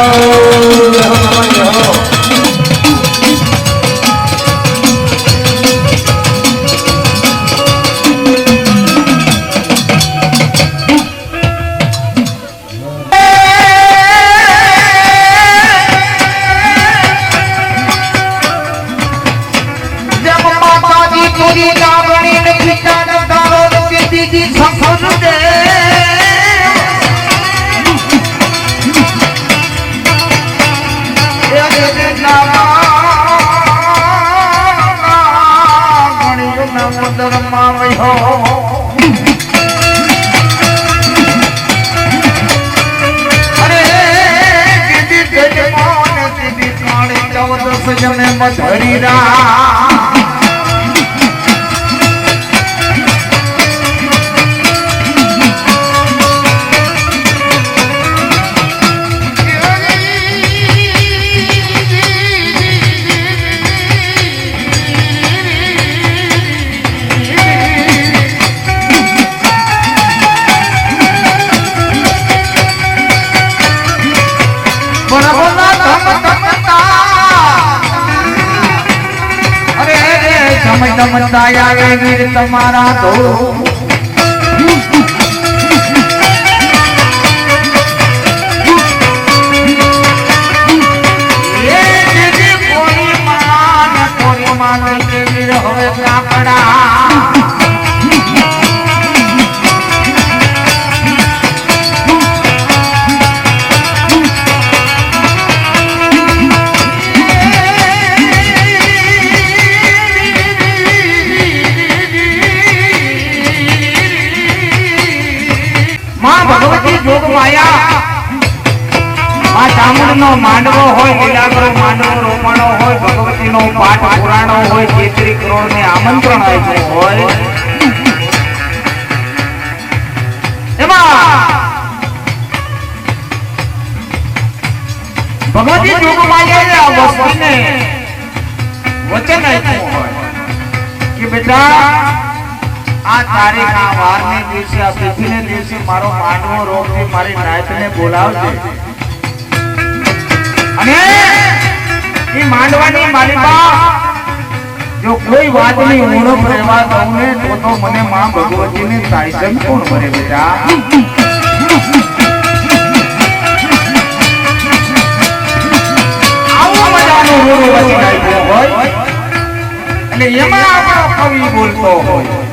Oh, વયો અરે દીદી જજમાન દીદી કાળી ચૌદસ રા ધમતા આવે વીર તમારા તો હવે કાકડા ચામુંડનો માંડવો હોય, લીલાગરો માંડવો, રોમણો હોય, ભગવતીનો પાઠ, પુરાણો હોય તેત્રી કરોડને આમંત્રણ આપ્યું હોય. એમાં ભગવતી જોગ માયાએ આ વસ્તુને વચન આપ્યું હોય કે બેટા, આ તારીખ, આ વાર ને દિવસે, આ તિથિ ને દિવસે મારો માનવો રોગ ને મારી નાયત ને બોલાવજે. અને એ માંડવાની માલિકા, જો કોઈ વાતની ઉણપ રહેવા દઉં ને, તો તો મને માં ભગવતીને તાઈસન કોણ ભરે બેટા? આવો મજાનો રૂડું વસી જાય હોય? એટલે એમાં આપણો કવિ બોલતો હોય.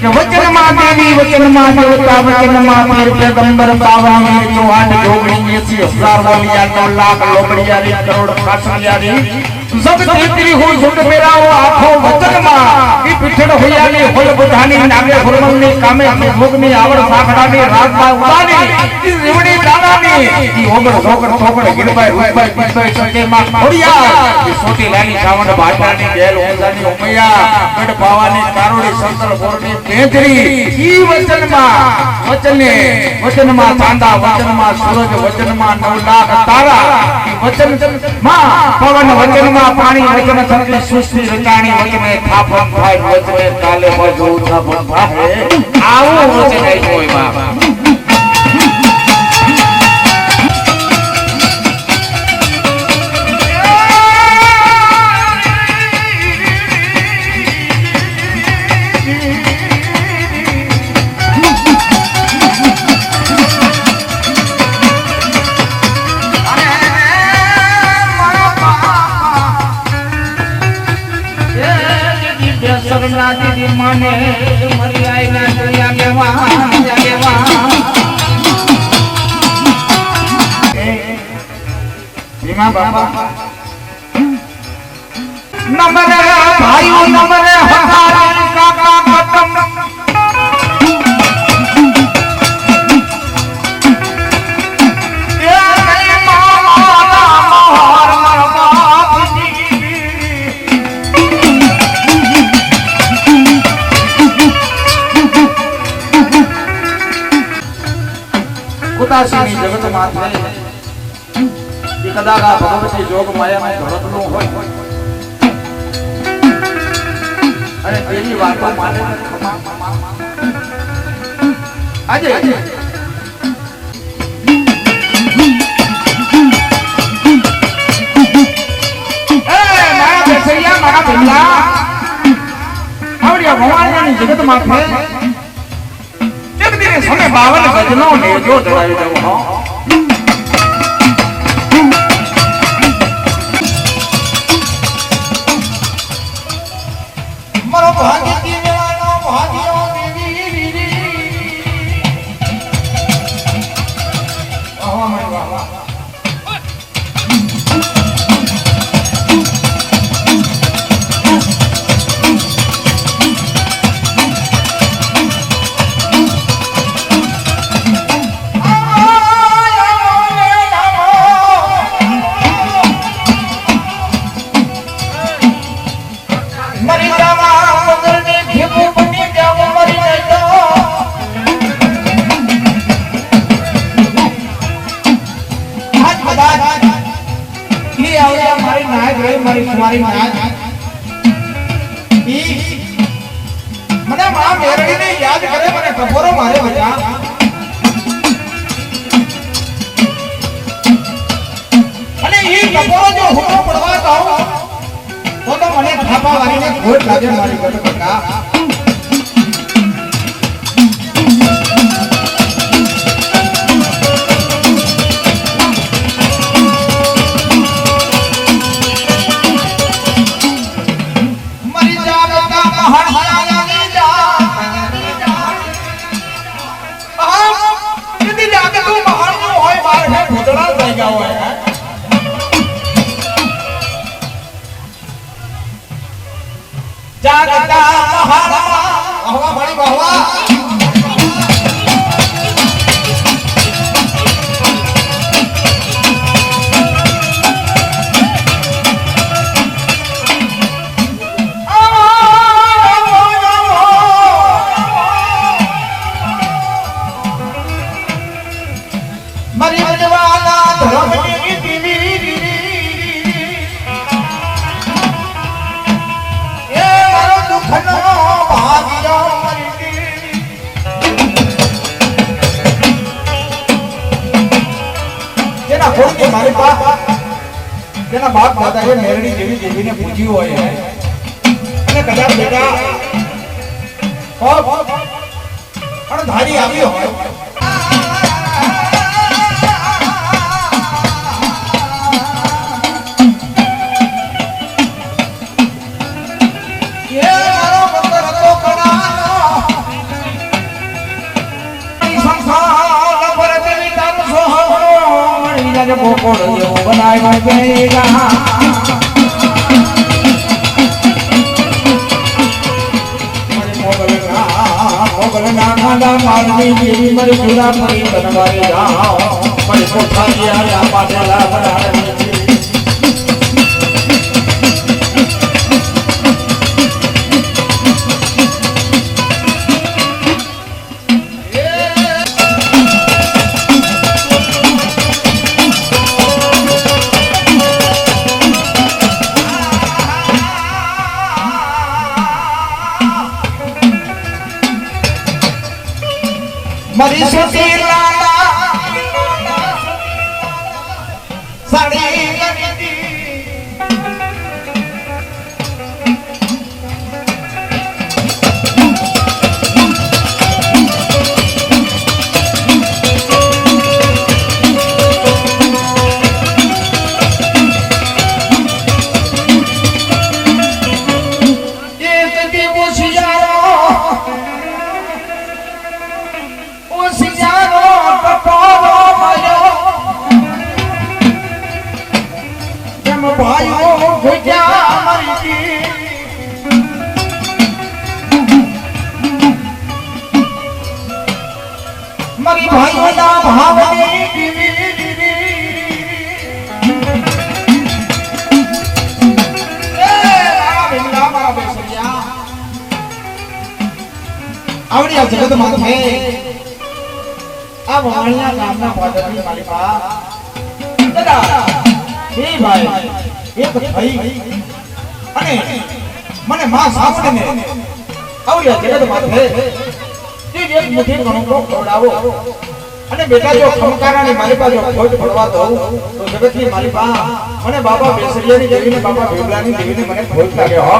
કે વચનમાં દેવી વચનમાં દેવતા વચનમાં પીર પેગંબર બાવા મીર ચૌહાણ જોગણી એસી હજાર બોલિયા નવ લાખ લોબડિયારી કરોડ કાસલિયારી સબ તેત્રી હું ઝુંડ મેરાઓ આખો વચનમાં ઈ પીઠડ હોયાની હોલ બધાની નાગે હુરમલની કામે ભોગની આવડ સાખડાની રાજબા ઉડાની ઈ રીવણી દાદાની ઈ ઓગળ સોગળ સોગળ ગિરબાઈ રૂપાઈ પીતોય સટેમાં ખોડિયા ઈ સોટી લાલી ચાવણ ભાટાની ગેલ ઓંજાની ઉમૈયા ગઢ પાવાની કારોડી સંતર બોરની પેંધરી ઈ વચનમાં વચને વચનમાં ચાંદા વચનમાં સૂરજ વચનમાં નવ લાખ તારા ઈ વચનમાં પવન વચનમાં પાણી વચન થકી સૃષ્ટિ રચાણી વચને થાપન થાય વચને કાલે મજો થાપન થાય. આવું આપ્યું હોય બાપ. ભીમા બાબા નમરે જગત માથે એ કદાચ આ ભગવતી જોગ માયામાં ધડકનું હોય. અને તેની વાતો માને આજે ભવાનીની જગત માથે એક દિને સમે બાવન ગજનો નેજો ધરાવી દેવો કરે મને કપોરો મારે બજા અને ઈ ટપોરો જો હુકમ પડવા તો તો મને થાપા વાળીને ખોટ લાગે મારી ગટ હે ભૂતળા થઈ ગયા હોય જાગતા વાહ ભાઈ વાહ અને કદાચ બેટા પણ ધારી આવી હોય એ મારો ખાડા દેવી મરી જુદા પડી તનવારી જા પણ કોઠારી આયા પાટેલા બનાવી જગત માથે આ વાણિયા નામના પાદરની માલિકા દાદા હે ભાઈ એક થઈ અને મને માં સાંભળીને આવડી આ જગત માથે જ એક મુઠ્ઠી કણકો ખવડાવો અને બેટા જો ખમકારાની મારી પાસે ખોટ ભરવા દઉં તો જગતની પા મને બાબા બેસરિયાની દેવીને બાબા ભીમલાની દેવીને મને ખોટ લાગે હો.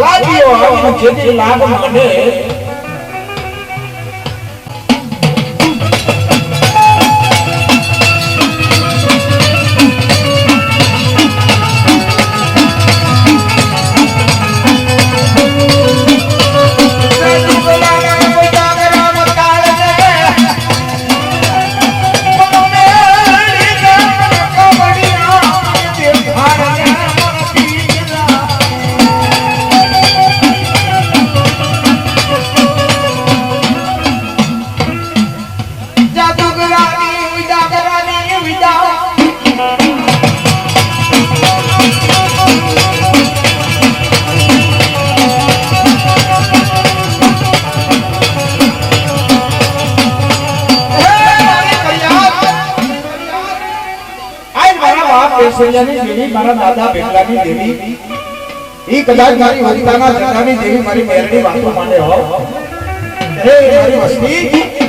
લાગ્યો આવીને જેથી લાગ માંડે કદાચ મારી જટાની દેવી મારી મેરડી વાતો માંડે હો. હે મારી વસ્તી.